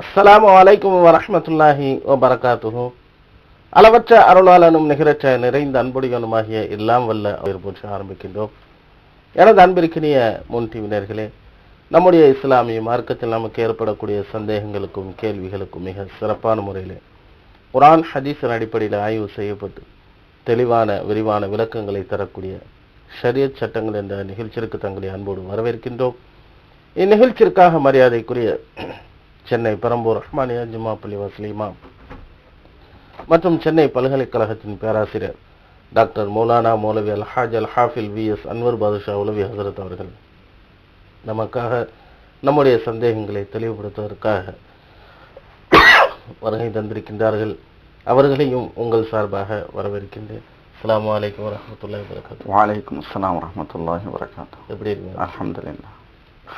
அஸ்ஸலாமு அலைக்கும் வரஹ்மத்துல்லாஹி வபரகாத்துஹு. அளவற்ற அருளாளனும் நிகரற்ற நிறைந்த அன்புடையனுமாகிய எல்லாம் வல்ல அவர் ஆரம்பிக்கின்றோம். எனது அன்பிற்கினிய முன்டிவினர்களே நம்முடைய இஸ்லாமிய மார்க்கத்தில் நமக்கு ஏற்படக்கூடிய சந்தேகங்களுக்கும் கேள்விகளுக்கும் மிக சிறப்பான முறையிலே குரான் ஹதீஸின் அடிப்படையில் ஆய்வு செய்யப்பட்டு தெளிவான விரிவான விளக்கங்களை தரக்கூடிய ஷரியத் சட்டங்கள் என்ற நிகழ்ச்சிக்கு தங்களை அன்போடு வரவேற்கின்றோம். இந்நிகழ்ச்சிற்காக மரியாதைக்குரிய சென்னை பெரம்பூர் ரஹ்மானியா ஜும்மா பள்ளி வசலிமா மற்றும் சென்னை பல்கலைக்கழகத்தின் பேராசிரியர் டாக்டர் மௌலானா மௌலவி அல்ஹாஜ் அல் ஹாஃபில் வி. எஸ். அன்வர் பாதுஷா உலவி ஹசரத் அவர்கள். நமக்காக நம்முடைய சந்தேகங்களை தெளிவுபடுத்துவதற்காக வருகை தந்திருக்கின்றார்கள். அவர்களையும் உங்கள் சார்பாக வரவேற்கின்றேன். அஸ்ஸலாமு அலைக்கும் வரஹ்மத்துல்லாஹி வபரகாத்துஹு வலைக்கும் அஸ்ஸலாம் வரமத்துல்லாஹி வரகாத்து எப்படி இருக்கீங்க? அல்ஹம்துலில்லாஹ்.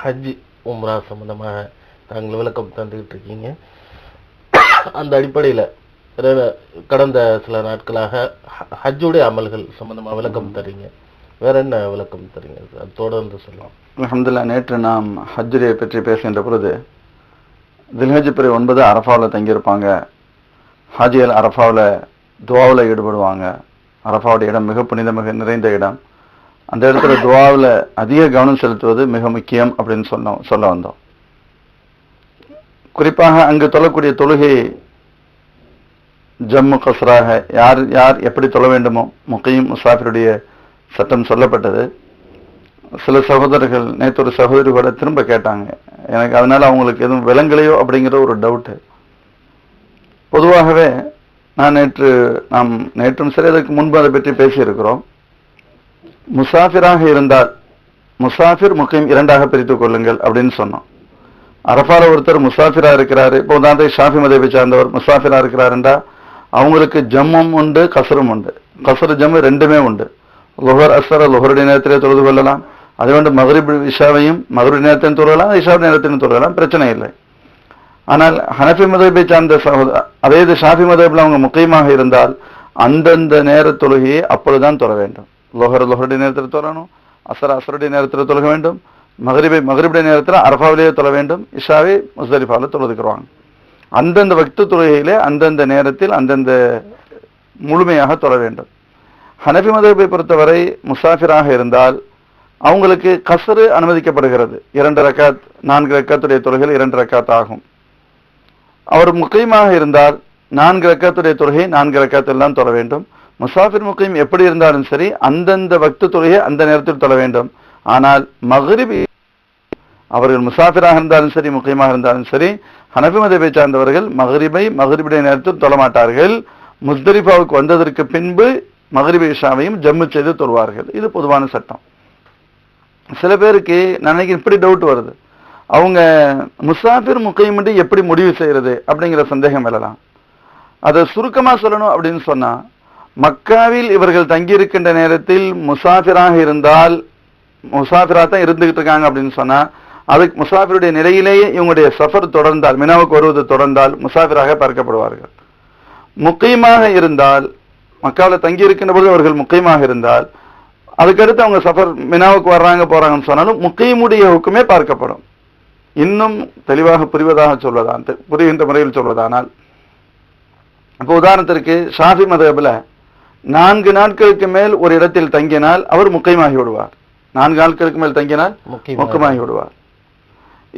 ஹஜ் உம்ரா சம்பந்தமாக நாங்கள் விளக்கம் தந்துக்கிட்டு இருக்கீங்க. அந்த அடிப்படையில் கடந்த சில நாட்களாக ஹ- ஹஜ்ஜுடைய அமல்கள் சம்பந்தமாக விளக்கம் தரீங்க. வேற என்ன விளக்கம் தரீங்க? அது தொடர்ந்து சொல்லலாம். அஹமதுல்லா நேற்று நாம் ஹஜ்ஜுடைய பற்றி பேசுகின்ற பொழுது தில்ஹஜ் பிறை ஒன்பது அரஃபாவில் தங்கியிருப்பாங்க. ஹாஜியல் அரஃபாவில் துவாவில் ஈடுபடுவாங்க. அரஃபாவுடைய இடம் மிக புனிதமிக நிறைந்த இடம். அந்த இடத்துல துவாவில் அதிக கவனம் செலுத்துவது மிக முக்கியம் அப்படின்னு சொன்னோம் சொல்ல வந்தோம். குறிப்பாக அங்கு தொழக்கூடிய தொழுகை ஜம்மு கசராக யார் யார் எப்படி தொழ வேண்டுமோ முக்கையும் முசாஃபிருடைய சட்டம் சொல்லப்பட்டது. சில சகோதரர்கள் நேற்று ஒரு சகோதரி கூட திரும்ப கேட்டாங்க. எனக்கு அதனால் அவங்களுக்கு எதுவும் விலங்கலையோ அப்படிங்கிற ஒரு டவுட்டு பொதுவாகவே நான் நேற்று நாம் நேற்றும் சரி அதற்கு முன்பு அதை பற்றி பேசியிருக்கிறோம். முசாஃபிராக இருந்தால் முசாஃபிர் முக்கியம் இரண்டாக பிரித்து கொள்ளுங்கள் அப்படின்னு சொன்னோம். அரஃபால ஒருத்தர் முசாஃபிரா இருக்கிறாரு. இப்போ உதாரணத்துக்கு ஷாஃபி மதவை சார்ந்தவர் முசாஃபிரா இருக்கிறாருண்டா. அவங்களுக்கு ஜம்மும் உண்டு கசரும் உண்டு. கசரு ஜம்மு ரெண்டுமே உண்டு. லுஹர் அசர லுஹருடைய நேரத்திலே தொழுது கொள்ளலாம். அதே வந்து மகரிப் இஷாவையும் மகருடைய நேரத்திலும் தொழலாம் இஷாவுடைய நேரத்திலும் தொழலாம் பிரச்சனை இல்லை. ஆனால் ஹனஃபி மதபை சார்ந்த சகோதர அதே இது ஷாஃபி மதபில் அவங்க முக்கியமாக இருந்தால் அந்தந்த நேர தொழுகையை அப்பொழுதுதான் தொழ வேண்டும். லொஹர் லொஹருடைய நேரத்தில் தொழணும் அசர அசருடைய நேரத்தில் தொழுக வேண்டும். மகரிபை மகரிபுடைய நேரத்தில் அரஃபாவிலேயே தொழ வேண்டும். இஷாவை முஸ்தலிஃபாவில் தொழுதுக்குருவாங்க. அந்தந்த வக்து தொழுகையிலே அந்தந்த நேரத்தில் அந்தந்த முழுமையாக தொழ வேண்டும். ஹனஃபி மதபை பொறுத்தவரை முசாஃபிராக இருந்தால் அவங்களுக்கு கசரு அனுமதிக்கப்படுகிறது. இரண்டு ரக்காத் நான்கு ரக்காத்துடைய தொழுகையில் இரண்டு ரக்காத் ஆகும். அவர் முக்கியமாக இருந்தால் நான்கு ரக்காத்துடைய தொழுகை நான்கு ரக்காத்தில் தான் தொழ வேண்டும். முசாஃபிர் முக்கியம் எப்படி இருந்தாலும் சரி அந்தந்த வக்து தொழுகை அந்த நேரத்தில் தொழ வேண்டும். ஆனால் மகரிபி அவர்கள் முசாஃபிராக இருந்தாலும் சரி முக்கியமாக இருந்தாலும் சரி ஹனபி மதபை சார்ந்தவர்கள் மகரிபை மகரிபுடைய நேரத்தில் தொழமாட்டார்கள். மாட்டார்கள் வந்ததற்கு பின்பு மகரிபி இஷாவையும் ஜம்மு செய்து தொழுவார்கள். இது பொதுவான சட்டம். சில பேருக்கு நன்னைக்கு இப்படி டவுட் வருது. அவங்க முசாஃபிர் முக்கியமின்றி எப்படி முடிவு செய்யறது அப்படிங்கிற சந்தேகம் எழலாம். அதை சுருக்கமா சொல்லணும் அப்படின்னு சொன்னா மக்காவில் இவர்கள் தங்கியிருக்கின்ற நேரத்தில் முசாஃபிராக இருந்தால் முசாஃபிரா தான் இருந்துகிட்டு இருக்காங்க அப்படின்னு சொன்னா அதுக்கு முசாஃபிருடைய நிலையிலேயே இவங்களுடைய சஃபர் தொடர்ந்தால் மினாவுக்கு வருவது தொடர்ந்தால் முசாஃபிராக பார்க்கப்படுவார்கள். முக்கியமாக இருந்தால் மக்காவில் தங்கி இருக்கின்ற பொழுது அவர்கள் முக்கியமாக இருந்தால் அதுக்கடுத்து அவங்க சஃபர் மினாவுக்கு வர்றாங்க போறாங்கன்னு சொன்னாலும் முக்கியமுடைய ஹுக்குமே பார்க்கப்படும். இன்னும் தெளிவாக புரிவதாக சொல்வதான் புரிகின்ற முறையில் சொல்வதானால் இப்போ உதாரணத்திற்கு ஷாஃபி மதபில் நான்கு நாட்களுக்கு மேல் ஒரு இடத்தில் தங்கினால் அவர் முக்கியமாகி விடுவார். நான்கு நாட்களுக்கு மேல் தங்கினால் முக்கியமாக. முக்கியமாகி விடுவார்.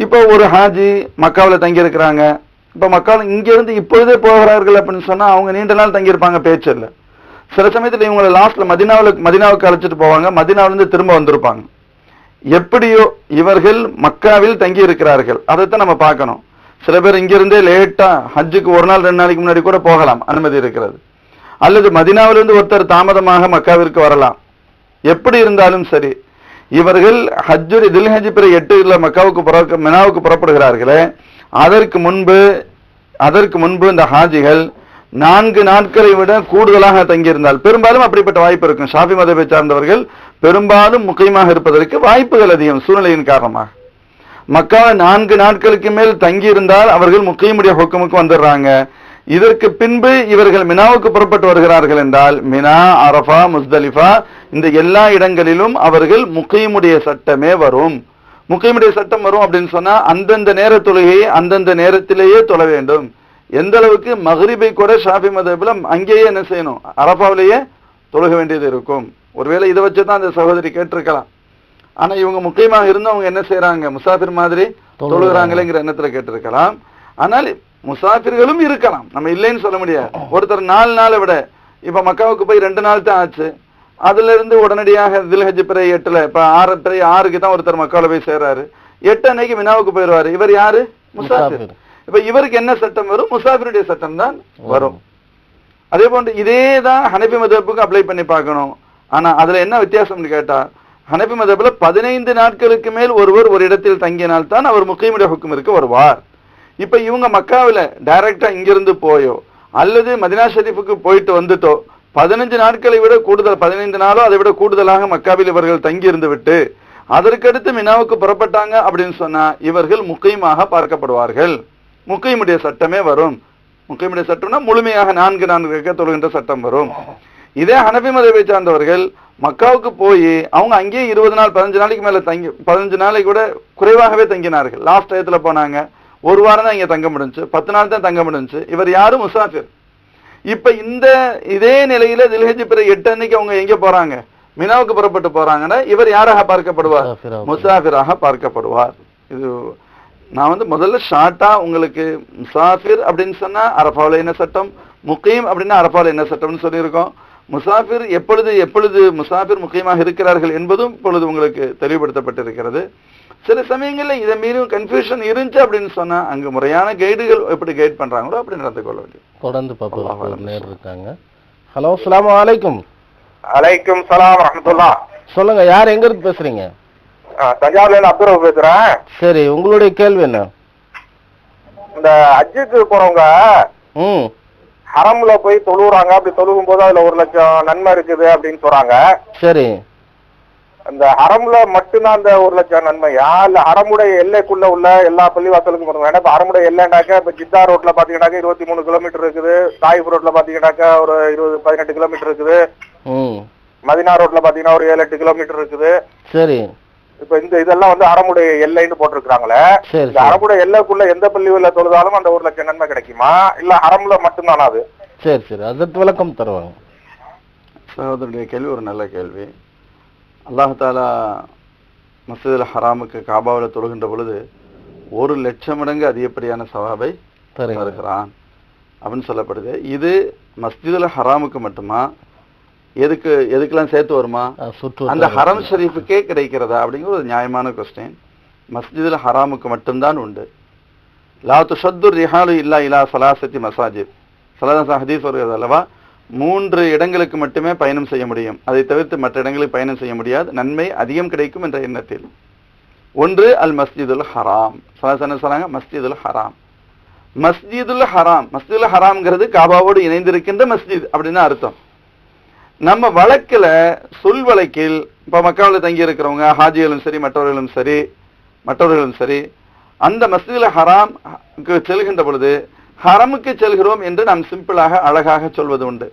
இப்போ ஒரு ஹாஜி மக்காவில் தங்கி இருக்கிறாங்க இப்போ மக்காவில் இங்கிருந்து இப்பொழுதே போகிறார்கள் அப்படின்னு சொன்னா அவங்க நீண்ட நாள் தங்கியிருப்பாங்க பேச்சு இல்லை. சில சமயத்தில் இவங்களை லாஸ்ட்ல மதினாவில் மதினாவுக்கு அழைச்சிட்டு போவாங்க. மதினாவிலிருந்து திரும்ப வந்திருப்பாங்க. எப்படியோ இவர்கள் மக்காவில் தங்கி இருக்கிறார்கள் அதைத்தான் நம்ம பார்க்கணும். சில பேர் இங்கிருந்தே லேட்டா ஹஜ்ஜுக்கு ஒரு நாள் ரெண்டு நாளைக்கு முன்னாடி கூட போகலாம். அனுமதி இருக்கிறது. அல்லது மதினாவிலிருந்து ஒருத்தர் தாமதமாக மக்காவிற்கு வரலாம். எப்படி இருந்தாலும் சரி இவர்கள் ஹஜ்ஜுரி தில்ஹஜ் பிற எட்டு மக்காவுக்கு புற மினாவுக்கு புறப்படுகிறார்களே. அதற்கு முன்பு அதற்கு முன்பு இந்த ஹாஜிகள் நான்கு நாட்களை விட கூடுதலாக தங்கியிருந்தால் பெரும்பாலும் அப்படிப்பட்ட வாய்ப்பு இருக்கும். ஷாஃபி மதத்தை சார்ந்தவர்கள் பெரும்பாலும் முக்கியமாக இருப்பதற்கு வாய்ப்புகள் அதிகம் சூழ்நிலையின் காரணமாக. மக்காவை நான்கு நாட்களுக்கு மேல் தங்கியிருந்தால் அவர்கள் முக்கியமுடைய ஹொக்கமுக்கு வந்துடுறாங்க. இதற்கு பின்பு இவர்கள் மினாவுக்கு புறப்பட்டு வருகிறார்கள் என்றால் மினா அரஃபா முஸ்தலிஃபா இந்த எல்லா இடங்களிலும் அவர்கள் முக்கியமுடைய சட்டமே வரும். முக்கியமுடைய சட்டம் வரும் அப்படின்னு சொன்னா அந்தந்த நேர தொழுகையை அந்தந்த நேரத்திலேயே தொழ வேண்டும். எந்த அளவுக்கு மகரிபை கூட ஷாஃபி மதபில் அங்கேயே என்ன செய்யணும்? அரபாவிலேயே தொழுக வேண்டியது இருக்கும். ஒருவேளை இதை வச்சு தான் அந்த சகோதரி கேட்டிருக்கலாம். ஆனா இவங்க முக்கியமாக இருந்து அவங்க என்ன செய்றாங்க? முசாஃபிர் மாதிரி தொழுகிறாங்க. தொழுகிறாங்களேங்கிற எண்ணத்துல கேட்டிருக்கலாம். ஆனால் முசாஃபிர்களும் இருக்கலாம். நம்ம இல்லைன்னு சொல்ல முடியாது. ஒருத்தர் நாலு நாளை விட இப்ப மக்காவுக்கு போய் ரெண்டு நாள் தான் ஆச்சு. அதுல இருந்து உடனடியாக தில்ஹஜ் பிறை எட்டுல இப்ப ஆறு பிறை ஆறுக்கு தான் ஒருத்தர் மக்காவில போய் சேர்றாரு. எட்டு அன்னைக்கு மினாவுக்கு போயிடுவாரு. இவர் யாரு? முசாஃபிர். இப்ப இவருக்கு என்ன சட்டம் வரும்? முசாஃபிருடைய சட்டம் தான் வரும். அதே போன்று இதே தான் ஹனபி மதப்புக்கு அப்ளை பண்ணி பார்க்கணும். ஆனா அதுல என்ன வித்தியாசம்னு கேட்டா ஹனபி மதப்புல பதினைந்து நாட்களுக்கு மேல் ஒருவர் ஒரு இடத்தில் தங்கினால் தான் அவர் முக்கியமுடைய ஹுக்குமிற்கு வருவார். இப்போ இவங்க மக்காவில் டைரக்டாக இங்கிருந்து போயோ அல்லது மதினா ஷெரீஃபுக்கு போயிட்டு வந்துட்டோ பதினஞ்சு நாட்களை விட கூடுதல் பதினைந்து நாளோ அதை விட கூடுதலாக மக்காவில் இவர்கள் தங்கியிருந்து விட்டு அதற்கடுத்து மினாவுக்கு புறப்பட்டாங்க அப்படின்னு சொன்னா இவர்கள் முக்கியமாக பார்க்கப்படுவார்கள். முக்கியமுடைய சட்டமே வரும். முக்கியமுடைய சட்டம்னா முழுமையாக நான்கு நான்கு கேட்க தொழுகின்ற சட்டம் வரும். இதே ஹனபி மதவை சார்ந்தவர்கள் மக்காவுக்கு போய் அவங்க அங்கேயே இருபது நாள் பதினஞ்சு நாளைக்கு மேல தங்கி பதினஞ்சு நாளைக்கு கூட குறைவாகவே தங்கினார்கள். லாஸ்ட் டயத்துல போனாங்க. ஒரு வாரம் தான் இங்க தங்க முடிஞ்சுச்சு பத்து நாள் தான் தங்க முடிஞ்சுச்சு இவர் யாரும் முசாஃபிர். இப்ப இந்த இதே நிலையில தில்ஹஜ் பிற எட்டு அன்னைக்கு அவங்க எங்க போறாங்க? மினாவுக்கு புறப்பட்டு போறாங்கன்னா இவர் யாராக பார்க்கப்படுவார்? முசாஃபிராக. பார்க்கப்படுவார். இது நான் வந்து முதல்ல ஷார்ட்டா உங்களுக்கு முசாஃபிர் அப்படின்னு சொன்னா அரபாவில் என்ன சட்டம்? முகீம் அப்படின்னா அரபாவில் என்ன சட்டம்னு சொல்லியிருக்கோம். முசாஃபிர் எப்பொழுது எப்பொழுது முசாஃபிர் முக்கியமாக இருக்கிறார்கள் என்பதும் இப்பொழுது உங்களுக்கு தெளிவுபடுத்தப்பட்டிருக்கிறது. சில சமயங்கள்ல இதை மீறும் கன்ஃபியூஷன் இருந்துச்சு அப்படின்னு சொன்னா அங்க முறையான கைடுகள் எப்படி கைட் பண்றாங்களோ அப்படி நடந்து கொள்ள வேண்டியது. தொடர்ந்து பார்ப்போம். இருக்காங்க. ஹலோ அஸ்ஸலாமு அலைக்கும். அலைக்கும் சலாம் ரஹமத்துல்லா சொல்லுங்க யார் எங்க இருந்து பேசுறீங்க? தஞ்சாவூர்ல இருந்து அப்துல் பேசுறேன். சரி உங்களுடைய கேள்வி என்ன? இந்த ஹஜ்ஜுக்கு போறவங்க ம். ஹரம்ல போய் தொழுவுறாங்க. அப்படி தொழுகும் போது அதுல ஒரு லட்சம் நன்மை இருக்குது அப்படின்னு சொல்றாங்க. சரி. அந்த ஹரம்ல மட்டும்தான் அந்த ஒரு லட்சம் நன்மையா? இல்ல ஹரமுடைய எல்லைக்குள்ள உள்ள எல்லா பள்ளிவாசலுக்கும் போறோம் ஏன்னா இப்ப ஹரமுடைய எல்லைனாக்கா இப்ப ஜித்தா ரோட்ல பாத்தீங்கன்னாக்கா இருபத்தி மூணு கிலோமீட்டர் இருக்குது. தாயிப் ரோட்ல பாத்தீங்கன்னாக்கா ஒரு இருபது பதினெட்டு கிலோமீட்டர் இருக்குது. ம் மதினா ரோட்ல பாத்தீங்கன்னா ஒரு ஏழு எட்டு கிலோமீட்டர் இருக்குது. சரி. இப்ப இந்த இதெல்லாம் வந்து ஹரமுடைய எல்லைன்னு போட்டிருக்காங்களே சரி இந்த அரபுடைய எல்லைக்குள்ள எந்த பள்ளியில தொழுதாலும் அந்த ஒரு லட்சம் நன்மை கிடைக்குமா? இல்ல ஹரம்ல மட்டும்தானா அது? சரி சரி. அதற்கு விளக்கம் தருவாங்க. சகோதரனுடைய கேள்வி ஒரு நல்ல கேள்வி. அல்லாஹாலா மஸ்ஜிதுல் ஹராமுக்கு காபாவில் தொழுகின்ற பொழுது ஒரு லட்சம் மடங்கு அதிகப்படியான சவாபை தருகிறான். அப்படின்னு சொல்லப்படுது. இது மஸ்ஜிதுல் ஹராமுக்கு மட்டுமா? எதுக்கு எதுக்கெல்லாம் சேர்த்து வருமா? அந்த ஹரம் ஷரீஃபுக்கே கிடைக்கிறதா அப்படிங்கிற ஒரு நியாயமான கொஸ்டின் மஸ்ஜிதுல் ஹராமுக்கு மட்டும்தான் உண்டு. லா துஷத்து ரிஹாலு இல்லா இலா சலாசத்தி மசாஜித். சலாசா ஹதீஸ் வருகிறது அல்லவா? மூன்று இடங்களுக்கு மட்டுமே பயணம் செய்ய முடியும். அதை தவிர்த்து மற்ற இடங்களுக்கு பயணம் செய்ய முடியாது. நன்மை அதிகம் கிடைக்கும் என்ற எண்ணத்தில். ஒன்று அல் மஸ்ஜிதுல் ஹராம். சலாசா என்ன சொன்னாங்க மஸ்ஜிதுல் ஹராம். மஸ்ஜிதுல் ஹராம். மஸ்ஜிதுல் ஹராம்ங்கிறது காபாவோடு இணைந்திருக்கின்ற மஸ்ஜித் அப்படின்னு அர்த்தம். நம்ம வழக்கில் சொல் வழக்கில் இப்போ மக்காவில் தங்கி இருக்கிறவங்க ஹாஜிகளும் சரி மற்றவர்களும் சரி மற்றவர்களும் சரி அந்த மஸ்ஜிதுல் ஹராம் செல்கின்ற பொழுது ஹரமுக்கு செல்கிறோம் என்று நாம் சிம்பிளாக அழகாக சொல்வது உண்டு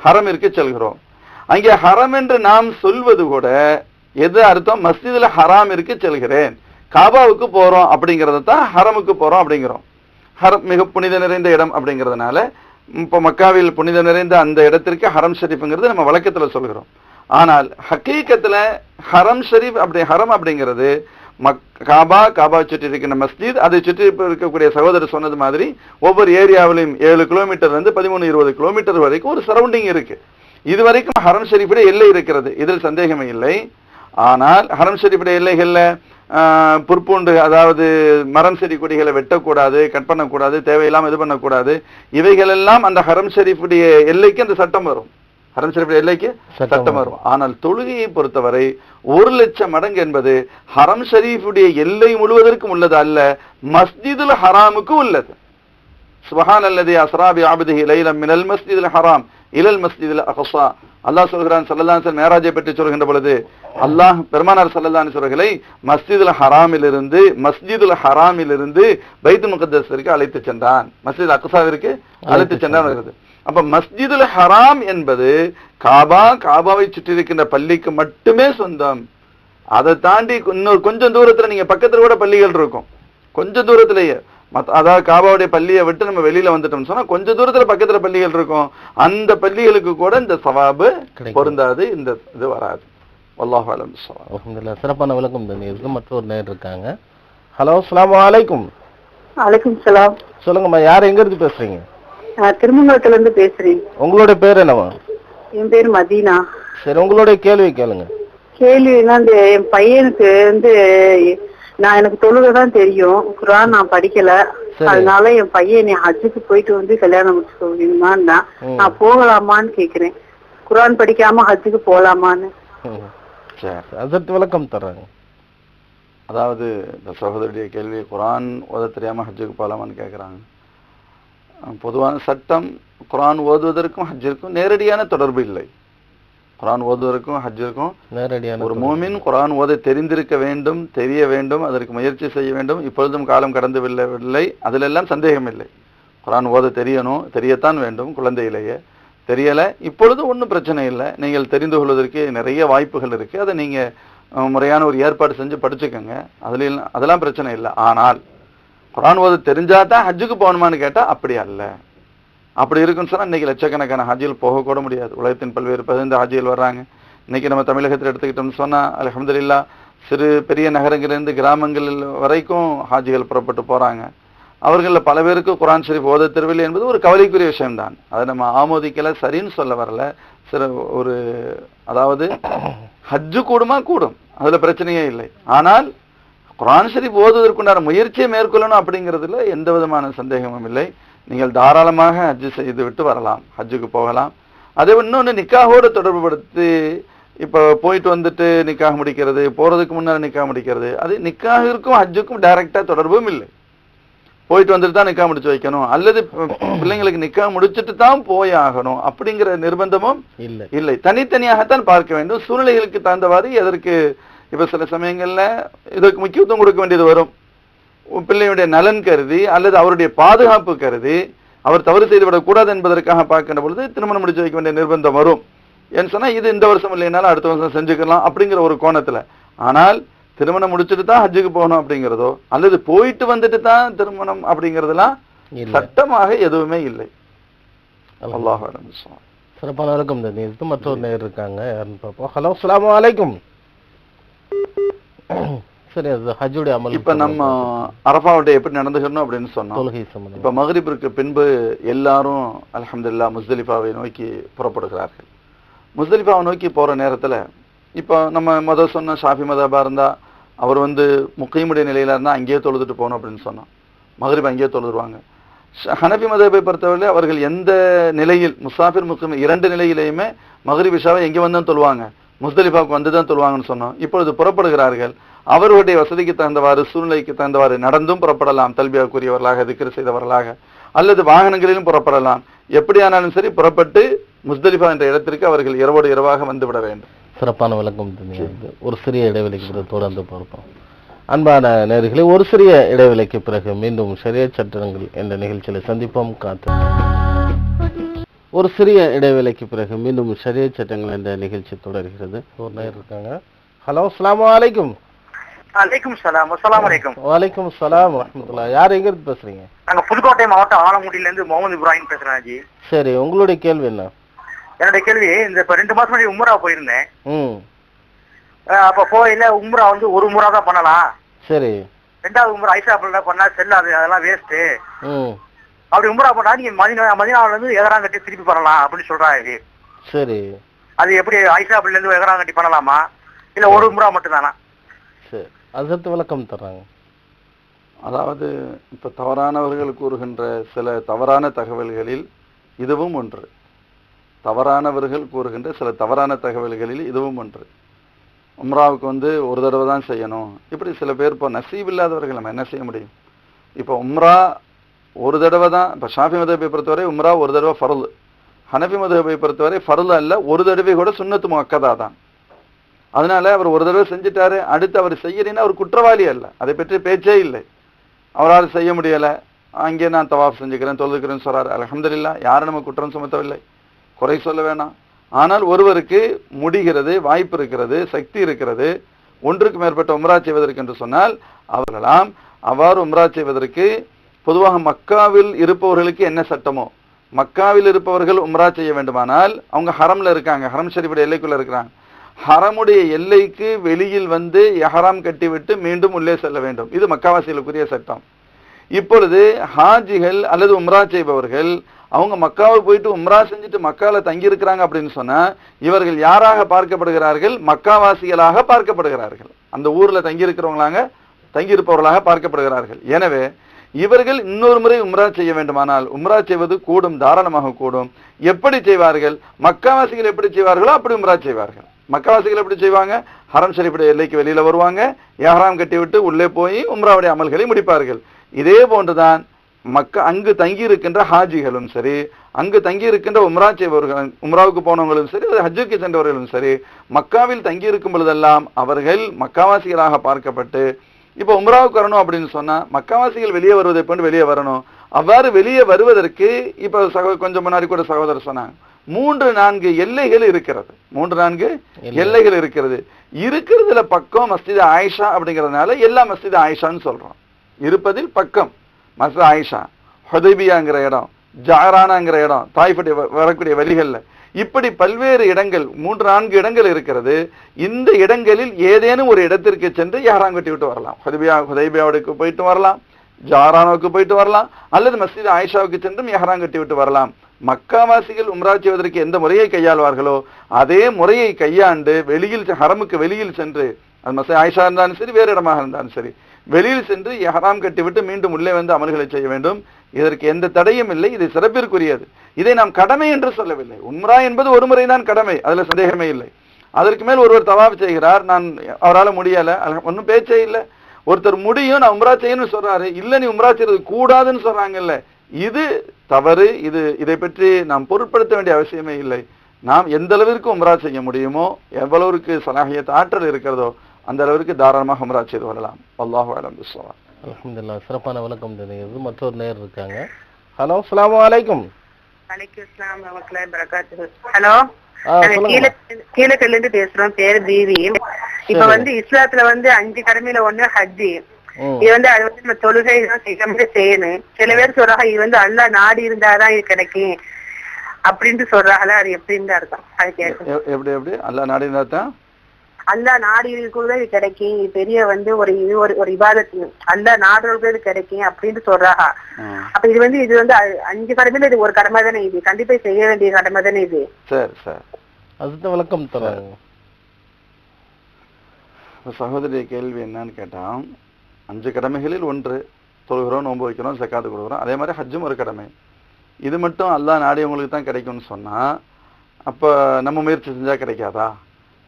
ஹரமிற்கு செல்கிறோம். அங்கே ஹரம் என்று நாம் சொல்வது கூட எது அர்த்தம்? மஸ்ஜிதில் ஹராமிற்கு செல்கிறேன். காபாவுக்கு போகிறோம் அப்படிங்கிறத தான் ஹரமுக்கு போகிறோம் அப்படிங்கிறோம். ஹரம் மிக புனித நிறைந்த இடம் அப்படிங்கிறதுனால இப்போ மக்காவில் புனித நிறைந்த அந்த இடத்திற்கு ஹரம் ஷரீஃபுங்கிறது நம்ம வழக்கத்தில் சொல்கிறோம். ஆனால் ஹக்கீக்கத்தில் ஹரம் ஷரீஃப் அப்படி ஹரம் அப்படிங்கிறது மக் காபா காபா சுற்றி இருக்கின்ற மஸ்ஜித் அதை சுற்றி இருக்கக்கூடிய சகோதரர் சொன்னது மாதிரி ஒவ்வொரு ஏரியாவிலையும் ஏழு கிலோமீட்டர்லேருந்து பதிமூணு இருபது கிலோமீட்டர் வரைக்கும் ஒரு சரௌண்டிங் இருக்கு. இது வரைக்கும் ஹரம் ஷெரீஃபிட எல்லை இருக்கிறது. இதில் சந்தேகமே இல்லை. ஆனால் ஹரம் ஷெரீஃபிட எல்லைகளில் புற்பூண்டு அதாவது மரம் செடி கொடிகளை வெட்டக்கூடாது கட் பண்ணக்கூடாது தேவையில்லாமல் இது பண்ணக்கூடாது. இவைகளெல்லாம் அந்த ஹரம் ஷெரீஃபுடைய எல்லைக்கு அந்த சட்டம் வரும். ஹரம் ஷரீஃபுடைய எல்லைக்கு சட்டம் வரும். ஆனால் தொழுகையை பொறுத்தவரை ஒரு லட்சம் மடங்கு என்பது ஹரம் ஷரீஃபுடைய எல்லை முழுவதற்கும் உள்ளது அல்ல மஸ்ஜிதுல் ஹராமுக்கு உள்ளது. சுபஹான் அல்லது அஸ்ராபி ஆபிதிஹி லைலம் மினல் மஸ்ஜிதுல் ஹராம் இலல் மஸ்ஜிதுல் அக்ஸா. அல்லாஹ் சொல்கிறான் ஸல்லல்லாஹு அலைஹி மேராஜை பற்றி சொல்கின்ற பொழுது அல்லாஹ் பெருமானார் ஸல்லல்லாஹு அலைஹி அவர்களை மஸ்ஜிதுல் ஹராமிலிருந்து மஸ்ஜிதுல் ஹராமிலிருந்து பைத்துல் முகத்தஸிற்கு அழைத்து சென்றான். மஸ்ஜித் அக்ஸாவிற்கு அழைத்து சென்றான் வருகிறது அப்ப மஸ்ஜிதுல் ஹராம் என்பது காபா காபாவை சுற்றி இருக்கின்ற பள்ளிக்கு மட்டுமே சொந்தம். அதை தாண்டி இன்னொரு கொஞ்சம் தூரத்துல நீங்க பக்கத்துல கூட பள்ளிகள் இருக்கும். கொஞ்சம் தூரத்திலேயே. மத்த அதாவது காபாவுடைய பள்ளியை விட்டு நம்ம வெளியில வந்துட்டோம்னு சொன்னா கொஞ்சம் தூரத்துல பக்கத்துல பள்ளிகள் இருக்கும். அந்த பள்ளிகளுக்கு கூட இந்த சவாபு கிடைக்கும். பொருந்தாது இந்த இது வராது. வல்லாஹு அலம் சிறப்பான விளக்கம் தந்தீர்கள் மற்றொரு நேர் இருக்காங்க. ஹலோ அலைக்கும். வலைக்கும் சலாம். சொல்லுங்கம்மா யார் எங்க இருந்து பேசுறீங்க? திருமங்கலத்துல இருந்து பேசுறேன். உங்களுடைய பேர் என்னவா என் பேர் மதீனா. சரி உங்களுடைய கேள்வி கேளுங்க. கேள்வினா இந்த என் பையனுக்கு வந்து நான் எனக்கு தொழுகை தான் தெரியும். குரான் நான் படிக்கல. அதனால என் பையன் நீ ஹஜ்ஜுக்கு போயிட்டு வந்து கல்யாணம் முடிச்சுக்க முடியுமான்னா ம். நான் போகலாமான்னு கேக்குறேன். குரான் படிக்காம ஹஜ்ஜுக்கு. சரி அதற்கு விளக்கம் தர்றாங்க. அதாவது இந்த சகோதரியுடைய கேள்வி குரான் ஓத தெரியாம ஹஜ்ஜுக்கு போகலாமான்னு கேட்குறாங்க பொதுவான சட்டம் குரான் ஓதுவதற்கும் ஹஜ்ஜிற்கும் நேரடியான தொடர்பு இல்லை. குரான் ஓதுவதற்கும் ஹஜ்ஜிற்கும் நேரடியான ஒரு. மூமின் குரான் ஓத தெரிந்திருக்க வேண்டும் தெரிய வேண்டும் அதற்கு முயற்சி செய்ய வேண்டும். இப்பொழுதும் காலம் கடந்து வில்லை அதிலெல்லாம் சந்தேகம் இல்லை. குரான் ஓத தெரியணும் தெரியத்தான் வேண்டும் குழந்தையிலேயே. தெரியல இப்பொழுது ஒன்றும் பிரச்சனை இல்லை. நீங்கள் தெரிந்து கொள்வதற்கு நிறைய வாய்ப்புகள் இருக்கு. அதை நீங்க அஹ், முறையான ஒரு ஏற்பாடு செஞ்சு படிச்சுக்கோங்க. அதுல அதெல்லாம் பிரச்சனை இல்லை. ஆனால் குரான் ஓத தெரிஞ்சா தான் ஹஜ்ஜுக்கு போகணுமான்னு கேட்டா அப்படி அல்ல. அப்படி இருக்குன்னு சொன்னா இன்னைக்கு லட்சக்கணக்கான ஹஜ்ஜில் போகக்கூட முடியாது. உலகத்தின் பல்வேறு பகுந்த ஹஜ்ஜில் வர்றாங்க. இன்னைக்கு நம்ம தமிழகத்தில் எடுத்துக்கிட்டோம்னு சொன்னா அல்ஹம்துலில்லாஹ் சிறு பெரிய நகரங்களிலிருந்து கிராமங்கள் வரைக்கும் ஹாஜிகள் புறப்பட்டு போறாங்க. அவர்களில் பல பேருக்கு குரான் ஷரீஃப் ஓத தெருவில்லை என்பது ஒரு கவலைக்குரிய விஷயம்தான். அதை நம்ம ஆமோதிக்கல சரின்னு சொல்ல வரல. சில ஒரு அதாவது ஹஜ்ஜு கூடுமா கூடும். அதுல பிரச்சனையே இல்லை. ஆனால் குரான் ஷரீஃப் ஓதுவதற்குண்டான முயற்சியை மேற்கொள்ளணும் அப்படிங்கிறதுல எந்த விதமான சந்தேகமும் இல்லை. நீங்கள் தாராளமாக ஹஜ்ஜு செய்து விட்டு வரலாம். ஹஜ்ஜுக்கு போகலாம். அதே இன்னொன்று நிக்காகோடு தொடர்புபடுத்தி இப்போ போயிட்டு வந்துட்டு நிக்காக முடிக்கிறது போறதுக்கு முன்னாடி நிக்காக முடிக்கிறது. அது நிக்காகிற்கும் ஹஜ்ஜுக்கும் டைரக்டா தொடர்பும் இல்லை. போயிட்டு வந்துட்டு தான் நிக்கா முடிச்சு வைக்கணும். அல்லது பிள்ளைங்களுக்கு நிக்கா முடிச்சிட்டு தான் போய் ஆகணும் அப்படிங்கிற நிர்பந்தமும் இல்லை. இல்லை. தனித்தனியாகத்தான் பார்க்க வேண்டும். சூழ்நிலைகளுக்கு தகுந்தவாறு எதற்கு இப்ப சில சமயங்கள்ல இதற்கு முக்கியத்துவம் கொடுக்க வேண்டியது வரும். பிள்ளையுடைய நலன் கருதி அல்லது அவருடைய பாதுகாப்பு கருதி அவர் தவறு செய்துவிடக் கூடாது என்பதற்காக பார்க்கின்ற பொழுது திருமணம் முடிச்சு வைக்க வேண்டிய நிர்பந்தம் வரும். ஏன்னு சொன்னா இது இந்த வருஷம் இல்லைனாலும் அடுத்த வருஷம் செஞ்சுக்கலாம் அப்படிங்கிற ஒரு கோணத்துல. ஆனால் திருமணம் முடிச்சுட்டு தான் ஹஜ்ஜுக்கு போகணும் அப்படிங்கிறதோ அல்லது போயிட்டு வந்துட்டு தான் திருமணம் அப்படிங்கிறதுலாம் சட்டமாக எதுவுமே இல்லை. அல்லாஹ். அலம் சிறப்பான விளக்கம் தந்தீர்கள் மற்றொரு நேர் இருக்காங்க ஹலோ அஸ்ஸலாமு அலைக்கும். சரி அது ஹஜ்ஜுடைய அமல் இப்ப நம்ம அரபாவுடைய எப்படி நடந்துக்கணும் அப்படின்னு சொன்னோம். இப்ப மகரிபிற்கு பின்பு எல்லாரும் அல்ஹம்துலில்லாஹ் முஸ்தலிஃபாவை நோக்கி புறப்படுகிறார்கள். முஸ்தலிஃபாவை நோக்கி போற நேரத்துல இப்போ நம்ம முத சொன்ன ஷாஃபி மதபா இருந்தா அவர் வந்து முக்கையுடைய நிலையில இருந்தா அங்கேயே தொழுதுட்டு போகணும் அப்படின்னு சொன்னோம். மகரிப் அங்கேயே தொழுதுருவாங்க. ஹனஃபி மதபை பொறுத்தவரை அவர்கள் எந்த நிலையில் முசாஃபிர் முஸ்லிம் இரண்டு நிலையிலையுமே மகரிப் இஷாவை எங்கே வந்து தான் தொழுவாங்க. முஸ்தலிஃபாவுக்கு வந்து தான் தொழுவாங்கன்னு சொன்னோம். இப்பொழுது புறப்படுகிறார்கள். அவர்களுடைய வசதிக்கு தகுந்தவாறு சூழ்நிலைக்கு தகுந்தவாறு நடந்தும் புறப்படலாம். தல்பியாக்குரியவர்களாக திக்ர் செய்தவர்களாக அல்லது வாகனங்களிலும் புறப்படலாம். எப்படியானாலும் சரி புறப்பட்டு முஸ்தலிஃபா என்ற இடத்திற்கு அவர்கள் இரவோடு இரவாக வந்து விட வேண்டும். சிறப்பான விளக்கம் ஒரு சிறிய இடைவெளிக்கு தொடர்ந்து பார்ப்போம். அன்பான நேர்களே ஒரு சிறிய இடைவெளிக்கு பிறகு மீண்டும் சரிய சட்டங்கள் என்ற நிகழ்ச்சியில சந்திப்போம். காத்து ஒரு சிறிய இடைவேளைக்கு பிறகு மீண்டும் சரிய சட்டங்கள் என்ற நிகழ்ச்சி தொடர்கிறது. ஒரு நேர் இருக்காங்க. ஹலோ அஸ்ஸலாமு அலைக்கும் அலைக்கும் சலாம் அஸ்ஸலாமு அலைக்கும் வலைக்கும் சலாம் வரமத்துல்லா யார் எங்க இருந்து பேசுறீங்க? நாங்க புதுக்கோட்டை மாவட்டம் ஆலங்குடியில இருந்து முகமது இப்ராஹிம் பேசுறேன் ஜி சரி உங்களுடைய கேள்வி என்ன? என்னுடைய கேள்வி இந்த இப்ப ரெண்டு மாசம் முன்னாடி உம்ரா போயிருந்தேன். ம். அப்ப போயில உம்ரா வந்து ஒரு முறை தான் பண்ணலாம். சரி. ரெண்டாவது உம்ரா ஐசாப்பிள் பண்ணா செல்லாது அதெல்லாம் வேஸ்ட் ம். அப்படி உம்ரா பண்ணா நீங்க மதினா மதினாவில இருந்து எகராம் கட்டி திருப்பி பண்ணலாம் அப்படின்னு சொல்றாங்க சரி. அது எப்படி ஐசாப்பிள்ல இருந்து எகராம் கட்டி பண்ணலாமா? இல்ல ஒரு உம்ரா மட்டும் தானா சரி அதற்கு விளக்கம் தர்றாங்க. அதாவது இப்ப தவறானவர்கள் கூறுகின்ற சில தவறான தகவல்களில் இதுவும் ஒன்று. தவறானவர்கள் கூறுகின்ற சில தவறான தகவல்களில் இதுவும் ஒன்று. உம்ராவுக்கு வந்து ஒரு தடவை தான் செய்யணும். இப்படி சில பேர் இப்போ நசீப் இல்லாதவர்கள் நம்ம என்ன செய்ய முடியும்? இப்போ உம்ரா ஒரு தடவை தான் இப்போ ஷாஃபி மதபை பொறுத்தவரை உம்ரா ஒரு தடவை ஃபரல். ஹனஃபி மதபை பொறுத்தவரை ஃபரல் அல்ல ஒரு தடவை கூட சுண்ணத்து மக்கதா தான். அதனால அவர் ஒரு தடவை செஞ்சுட்டாரு அடுத்து அவர் செய்யலைன்னா அவர் குற்றவாளி அல்ல. அதை பற்றி பேச்சே இல்லை. அவரால் செய்ய முடியலை. அங்கே நான் தவாஃப் செஞ்சுக்கிறேன் தொழுதுக்கிறேன்னு சொல்கிறார் அலமதுல்லா யாரும் நம்ம குற்றம் சுமத்தவில்லை. குறை சொல்ல வேணாம். ஆனால் ஒருவருக்கு முடிகிறது வாய்ப்பு இருக்கிறது சக்தி இருக்கிறது ஒன்றுக்கு மேற்பட்ட உம்ரா செய்வதற்கு என்று சொன்னால் அவர்களாம் அவ்வாறு உம்ரா செய்வதற்கு பொதுவாக மக்காவில் இருப்பவர்களுக்கு என்ன சட்டமோ? மக்காவில் இருப்பவர்கள் உம்ரா செய்ய வேண்டுமானால் அவங்க ஹரமில் இருக்காங்க. ஹரம் ஷரீஃபுடைய எல்லைக்குள்ளே இருக்கிறாங்க. ஹரமுடைய எல்லைக்கு வெளியில் வந்து எஹராம் கட்டிவிட்டு மீண்டும் உள்ளே செல்ல வேண்டும். இது மக்காவாசிகளுக்குரிய சட்டம். இப்பொழுது ஹாஜிகள் அல்லது உம்ரா செய்பவர்கள் அவங்க மக்காவை போயிட்டு உம்ரா செஞ்சுட்டு மக்காவில் தங்கியிருக்கிறாங்க அப்படின்னு சொன்னால் இவர்கள் யாராக பார்க்கப்படுகிறார்கள்? மக்காவாசிகளாக பார்க்கப்படுகிறார்கள். அந்த ஊரில் தங்கியிருக்கிறவங்களாக தங்கியிருப்பவர்களாக பார்க்கப்படுகிறார்கள். எனவே இவர்கள் இன்னொரு முறை உம்ரா செய்ய வேண்டுமானால் உம்ரா செய்வது கூடும் தாராளமாக கூடும். எப்படி செய்வார்கள்? மக்காவாசிகள் எப்படி செய்வார்களோ அப்படி உம்ரா செய்வார்கள். மக்காவாசிகள் எப்படி செய்வாங்க? ஹரம் ஷரீஃபுடைய எல்லைக்கு வெளியில வருவாங்க. ஏஹராம் கட்டிவிட்டு உள்ளே போய் உம்ராவுடைய அமல்களை முடிப்பார்கள். இதே போன்றுதான் மக்க அங்கு தங்கி இருக்கின்ற ஹாஜிகளும் சரி அங்கு தங்கி இருக்கின்ற உம்ரா செய்வர்கள் உம்ராவுக்கு போனவங்களும் சரி ஹஜ்ஜுக்கு சென்றவர்களும் சரி மக்காவில் தங்கி இருக்கும் பொழுதெல்லாம் அவர்கள் மக்காவாசிகளாக பார்க்கப்பட்டு இப்போ உம்ராவுக்கு வரணும் அப்படின்னு சொன்னா மக்காவாசிகள் வெளியே வருவதை போன்று வெளியே வரணும். அவ்வாறு வெளியே வருவதற்கு இப்போ சகோ கொஞ்சம் முன்னாடி கூட சகோதரர் சொன்னாங்க. மூன்று நான்கு எல்லைகள் இருக்கிறது. மூன்று நான்கு எல்லைகள். இருக்கிறது. இருக்கிறதுல பக்கம் மஸ்ஜித் ஆயிஷா அப்படிங்கறதுனால எல்லா மஸ்ஜித் ஆயிஷான்னு சொல்றோம். இருப்பதில் பக்கம் மஸ்ஜித் ஆயிஷா. ஹுதைபியாங்கிற இடம் ஜாரானாங்கிற இடம் தாய்ஃபுடைய வரக்கூடிய வழிகள்ல. இப்படி பல்வேறு இடங்கள் மூன்று நான்கு இடங்கள் இருக்கிறது. இந்த இடங்களில் ஏதேனும் ஒரு இடத்திற்கு சென்று யாராம் கட்டி விட்டு வரலாம். ஹுதைபியா ஹுதைபியாவுக்கு போயிட்டு வரலாம். ஜாரானோவுக்கு போயிட்டு வரலாம். அல்லது மஸ்ஜித் ஆயிஷாவுக்கு சென்றும் யஹராம் கட்டி விட்டு வரலாம். மக்காவாசிகள் உம்ரா செய்வதற்கு எந்த முறையை கையாள்வார்களோ அதே முறையை கையாண்டு வெளியில் செ- ஹரமுக்கு வெளியில் சென்று அது மஸ்ஜித் ஆயிஷா இருந்தாலும் சரி வேறு இடமாக இருந்தாலும் சரி வெளியில் சென்று ஹராம் கட்டிவிட்டு மீண்டும் உள்ளே வந்து அமல்களை செய்ய வேண்டும். இதற்கு எந்த தடையும் இல்லை. இது சிறப்பிற்குரியது. இதை நாம் கடமை என்று சொல்லவில்லை. உம்ரா என்பது ஒரு முறைதான் கடமை. அதுல சந்தேகமே இல்லை. அதற்கு மேல் ஒருவர் தவாப் செய்கிறார். நான் அவரால் முடியல. ஒன்றும் பேச்சே இல்லை. ஒருத்தர் முடியும் நான் உம்ரா செய்யணும்னு சொல்றாரு. இல்லை நீ உம்ரா செய்யறது கூடாதுன்னு சொல்றாங்கல்ல. இது தவறு. இது இதை பற்றி நாம் பொருட்படுத்த வேண்டிய அவசியமே இல்லை. நாம் எந்த அளவிற்கு உம்ரா செய்ய முடியுமோ எவ்வளவுக்கு சலாஹியத் ஆற்றல் இருக்கிறதோ அந்த அளவிற்கு தாராளமாக உம்ரா செய்து வரலாம் அல்லாஹு அலம் அல்ஹம்துலில்லாஹ் சிறப்பான விளக்கம் தெரியுது மற்றொரு நேர் இருக்காங்க. ஹலோ அஸ்ஸலாமு அலைக்கும். வலைக்கும் ஹலோ? ஆ, சொல்லுங்க. கீழே கீழக்கல்ல இருந்து பேசுறோம். பேரு பீவி இப்ப. வந்து இஸ்லாத்துல வந்து அஞ்சு கடமையில ஒண்ணு ஹஜ்ஜி. இது வந்து அது வந்து நம்ம தொழுகை தான் செய்ய செய்யணும். சில பேர் சொல்றாங்க இது வந்து அல்லாஹ் நாடி இருந்தாதான் இது கிடைக்கும். அப்படின்ட்டு சொல்றாங்கல்ல அது எப்படின்னு தான் இருக்கும். அது கேட்கும் எப்படி எப்படி? அல்லாஹ் நாடினா தான் அல்லாஹ் நாடி கூட இது கிடைக்கும். பெரிய வந்து ஒரு இது ஒரு ஒரு இபாதத்து. அல்லாஹ் நாடுறவங்களுக்கு இது கிடைக்கும் அப்படின்னு சொல்றாங்க. அப்ப இது வந்து இது வந்து அஞ்சு கடமையில இது ஒரு கடமை தானே இது. கண்டிப்பா செய்ய வேண்டிய கடமை தானே இது. சரி சரி. அதுதான் விளக்கம் தராங்க. சகோதரிய கேள்வி என்னன்னு கேட்டா அஞ்சு கடமைகளில் ஒன்று தொழுகிறோம் நோன்பு வைக்கிறோம் ஜக்காத்து கொடுக்குறோம். அதே மாதிரி ஹஜ்ஜும் ஒரு கடமை. இது மட்டும் அல்லாஹ் நாடியவங்களுக்கு தான் கிடைக்கும்னு சொன்னா அப்ப நம்ம முயற்சி செஞ்சா கிடைக்காதா?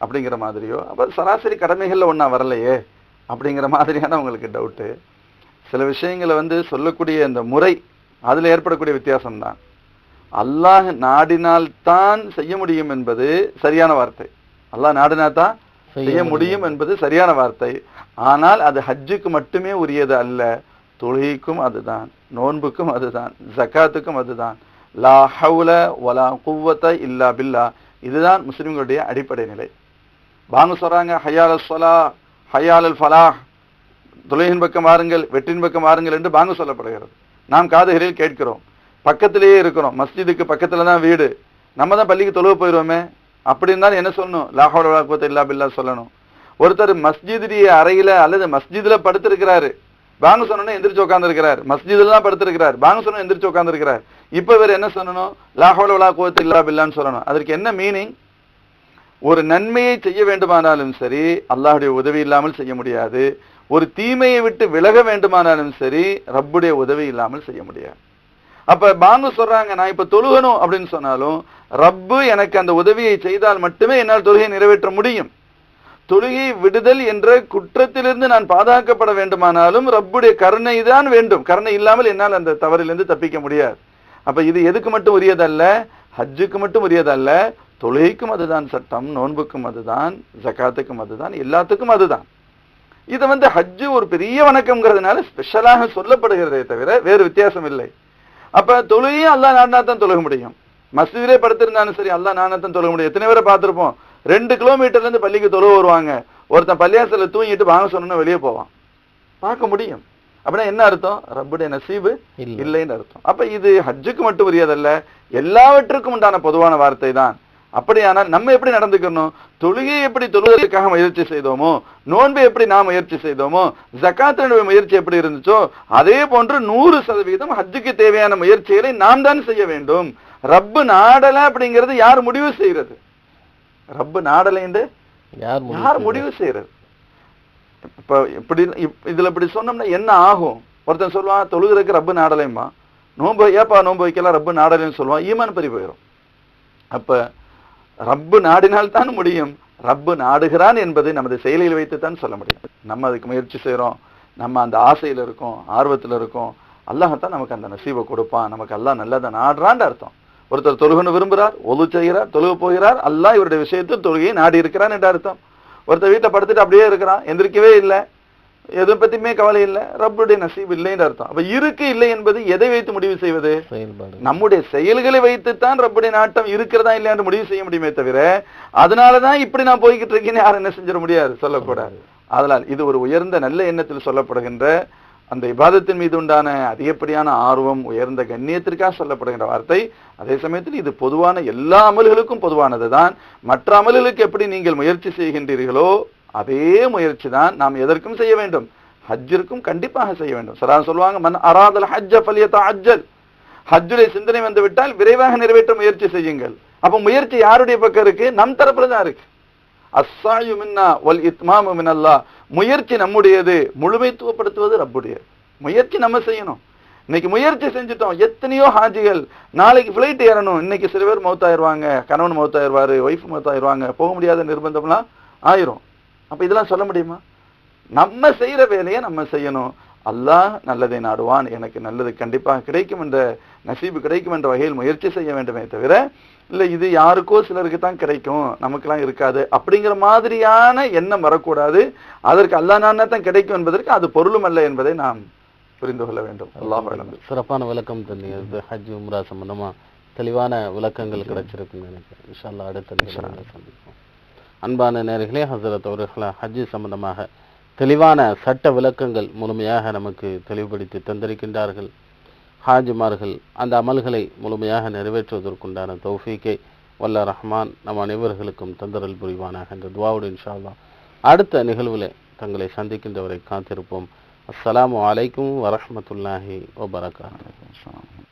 அப்படிங்கிற மாதிரியோ அப்ப சராசரி கடமைகள்ல ஒண்ணா வரலையே அப்படிங்கிற மாதிரியான உங்களுக்கு டவுட்டு சில விஷயங்களை வந்து சொல்லக்கூடிய இந்த முறை அதுல ஏற்படக்கூடிய வித்தியாசம்தான். அல்லாஹ் நாடினால்தான் செய்ய முடியும் என்பது சரியான வார்த்தை. அல்லாஹ் நாடினால்தான் செய்ய முடியும். என்பது சரியான வார்த்தை. ஆனால் அது ஹஜ்ஜுக்கு மட்டுமே உரியது அல்ல. தொழுகைக்கும் அதுதான் நோன்புக்கும் அதுதான் ஜக்காத்துக்கும் அதுதான். லா ஹவுல வலா குவத்த இல்லா பில்லா. இதுதான் முஸ்லிம்களுடைய அடிப்படை நிலை. பாங்க சொல்கிறாங்க ஹயால் சொலா ஹயால் ஃபலாஹ். தொழுகையின் பக்கம் வாருங்கள் வெற்றின் பக்கம் வாருங்கள் என்று பாங்கு சொல்லப்படுகிறது. நாம் காதுகளில் கேட்கிறோம். பக்கத்திலேயே இருக்கிறோம். மஸ்ஜிதுக்கு பக்கத்தில் தான் வீடு. நம்ம தான் பள்ளிக்கு தொழுவ போயிடுவோமே அப்படி இருந்தாலும் என்ன சொல்லணும்? லாஹோட குவத்த இல்லா பில்லா சொல்லணும். ஒருத்தர் மஸ்ஜிதுடைய அறையில் அல்லது மஸ்ஜிதில் படுத்திருக்கிறாரு. பாங்க சொன்னோன்னு எந்திரிச்சு உட்காந்துருக்கிறார் மஸ்ஜிதில் தான் படுத்திருக்கிறார். பாங்க சொன்னோம் எந்திரிச்சு உட்காந்துருக்கிறார் இப்போ இவர் என்ன சொல்லணும்? லாஹோட விழா இல்லா பில்லான்னு சொல்லணும். அதற்கு என்ன மீனிங் ஒரு நன்மையை செய்ய வேண்டுமானாலும் சரி அல்லாஹுடைய உதவி இல்லாமல் செய்ய முடியாது. ஒரு தீமையை விட்டு விலக வேண்டுமானாலும் சரி ரப்புடைய உதவி இல்லாமல் செய்ய முடியாது. அப்ப பாங்க சொல்றாங்க நான் இப்ப தொழுகணும் அப்படின்னு சொன்னாலும் ரப்பு எனக்கு அந்த உதவியை செய்தால் மட்டுமே என்னால் தொழுகையை நிறைவேற்ற முடியும். தொழுகை விடுதல் என்ற குற்றத்திலிருந்து நான் பாதுகாக்கப்பட வேண்டுமானாலும் ரப்புடைய கருணை தான் வேண்டும். கருணை இல்லாமல் என்னால் அந்த தவறிலிருந்து தப்பிக்க முடியாது. அப்ப இது எதுக்கு மட்டும் உரியதல்ல? ஹஜ்ஜுக்கு மட்டும் உரியதல்ல. தொழுகைக்கும் அதுதான் சட்டம் நோன்புக்கும் அதுதான் ஜக்காத்துக்கும் அதுதான் எல்லாத்துக்கும் அதுதான். இது வந்து ஹஜ்ஜு ஒரு பெரிய வணக்கம்ங்கிறதுனால ஸ்பெஷலாக சொல்லப்படுகிறதே தவிர வேறு வித்தியாசம் இல்லை. அப்ப தொழுகையும் அல்லாஹ் நாடினா தான் தொழுக முடியும். மஸ்ஜிதிலே படுத்திருந்தாலும் சரி அல்லாஹ் நாடினா தான் தொழுக முடியும். எத்தனை பேரை பார்த்திருப்போம்? ரெண்டு கிலோமீட்டர்ல இருந்து பள்ளிக்கு தொழுக வருவாங்க. ஒருத்தன் பள்ளியாசல தூங்கிட்டு வாங்க சொன்னா வெளியே போவான். பார்க்க முடியும். அப்படின்னா என்ன அர்த்தம்? ரப்புடைய நசீபு இல்ல. இல்லைன்னு அர்த்தம். அப்ப இது ஹஜ்ஜுக்கு மட்டும் உரியதல்ல எல்லாவற்றுக்கும் உண்டான பொதுவான வார்த்தை தான் அப்படியானால் நம்ம எப்படி நடந்துக்கணும்? தொழுகையை எப்படி தொழுவதற்காக முயற்சி செய்தோமோ நோன்பை எப்படி நாம் முயற்சி செய்தோமோ ஜக்காத்தினுடைய முயற்சி எப்படி இருந்துச்சோ அதே போன்று நூறு சதவீதம் ஹஜ்ஜுக்கு தேவையான முயற்சிகளை நாம் தான் செய்ய வேண்டும். ரப்பு நாடல அப்படிங்கிறது யார் முடிவு செய்யறது ரப்பு யார் முடிவு யார்? முடிவு செய்யறது இப்ப இப்படி இப்- இதுல இப்படி சொன்னோம்னா என்ன ஆகும்? ஒருத்தன் சொல்லுவான் தொழுகிறதுக்கு ரப்பு நாடலைம்மா நோன்பு ஏப்பா நோன்பு வைக்கலாம் ரப்பு நாடலைன்னு சொல்லுவான். ஈமான் பறி போயிடும் அப்ப ரப்பு நாடினால்தான் முடியும். ரப்பு நாடுகிறான் என்பதை நமது செயலில் வைத்துத்தான் சொல்ல முடியும். நம்ம அதுக்கு முயற்சி செய்கிறோம் நம்ம அந்த ஆசையில் இருக்கோம் ஆர்வத்தில் இருக்கோம். அல்லாஹத்தான் நமக்கு அந்த நசீவை கொடுப்பான். நமக்கு அல்லாஹ் நல்லதை நாடுறான்னு அர்த்தம். ஒருத்தர் தொழுகணும் விரும்புகிறார் ஒழு செய்கிறார் தொழுக போகிறார். அல்லாஹ் இவருடைய விஷயத்தில் தொழுகையை நாடி இருக்கிறான் என்று அர்த்தம். ஒருத்தர் வீட்டை படுத்துட்டு அப்படியே இருக்கிறான் எந்திரிக்கவே இல்லை. எதை பத்தியுமே கவலை இல்லை. ரப்புடைய நசீப் இல்லைன்னு அர்த்தம். அப்ப இருக்கு இல்லை என்பது எதை வைத்து முடிவு செய்வது? நம்முடைய செயல்களை வைத்துத்தான் ரப்புடைய நாட்டம் இருக்கிறதா இல்லையான்னு முடிவு செய்ய முடியுமே தவிர அதனாலதான் இப்படி நான் போய்கிட்டு இருக்கேன்னு யாரும் என்ன செஞ்சிட முடியாது சொல்லக்கூடாது. அதனால் இது ஒரு உயர்ந்த நல்ல எண்ணத்தில் சொல்லப்படுகின்ற அந்த இபாதத்தின் மீது உண்டான அதிகப்படியான ஆர்வம் உயர்ந்த கண்ணியத்திற்காக சொல்லப்படுகின்ற வார்த்தை. அதே சமயத்தில் இது பொதுவான எல்லா அமல்களுக்கும் பொதுவானதுதான். மற்ற அமல்களுக்கு எப்படி நீங்கள் முயற்சி செய்கின்றீர்களோ அதே முயற்சி தான் நாம் எதற்கும் செய்ய வேண்டும்? ஹஜ்ஜிற்கும் கண்டிப்பாக செய்ய வேண்டும். சரா சொல்லுவாங்க மன் அராதல் ஹஜ்ஜ பலியத்தா அஜ்ஜல் ஹஜ்ஜுடைய சிந்தனை வந்து விட்டால் விரைவாக நிறைவேற்ற முயற்சி செய்யுங்கள். அப்ப முயற்சி யாருடைய பக்கம் இருக்கு? நம் தரப்புல தான் இருக்கு. அஸ்ஸாயு மின்னா வல் இத்மாமு மினல்லா. முயற்சி நம்முடையது முழுமைத்துவப்படுத்துவது ரப்புடையது. முயற்சி நம்ம செய்யணும். இன்னைக்கு முயற்சி செஞ்சுட்டோம். எத்தனையோ ஹாஜிகள் நாளைக்கு ஃப்ளைட் ஏறணும். இன்னைக்கு சில பேர் மௌத்தாயிருவாங்க கணவன் மௌத்தாயிருவாரு ஒய்ஃப் மௌத்தாயிருவாங்க போக முடியாத நிர்பந்தம்லாம் ஆயிரும். அப்ப இதெல்லாம் சொல்ல முடியுமா? நம்ம செய்யற வேலையை நம்ம செய்யணும். அல்லாஹ் நல்லதை நாடுவான். எனக்கு நல்லது கண்டிப்பாக கிடைக்கும் என்ற நசீபு கிடைக்கும் என்ற வகையில் முயற்சி செய்ய வேண்டுமே தவிர இல்ல இது யாருக்கோ சிலருக்கு தான் கிடைக்கும். நமக்கெல்லாம் இருக்காது. அப்படிங்கிற மாதிரியான எண்ணம் வரக்கூடாது. அதற்கு அல்லாஹ் நானா தான் கிடைக்கும் என்பதற்கு அது பொருளும் அல்ல என்பதை நாம் புரிந்து கொள்ள வேண்டும். அல்லாஹ் சிறப்பான விளக்கம் இது ஹஜ் உம்ரா சம்பந்தமா தெளிவான விளக்கங்கள் கிடைச்சிருக்குன்னு நினைக்கிறேன். அடுத்த சந்திப்போம். அன்பான நேர்களே ஹசரத் அவர்கள் ஹஜ்ஜி சம்பந்தமாக தெளிவான சட்ட விளக்கங்கள் முழுமையாக நமக்கு தெளிவுபடுத்தி தந்திருக்கின்றார்கள். ஹாஜிமார்கள் அந்த அமல்களை முழுமையாக நிறைவேற்றுவதற்குண்டான தௌஃபீக்கை வல்ல ரஹ்மான் நம் அனைவர்களுக்கும் தந்தரல் புரிவானாக என்ற துவாவுடன் இன்ஷால்லா அடுத்த நிகழ்வில் தங்களை சந்திக்கின்றவரை காத்திருப்போம். அஸ்ஸலாமு அலைக்கும் வரமத்துல்லாஹி வபரகாத்துஹு.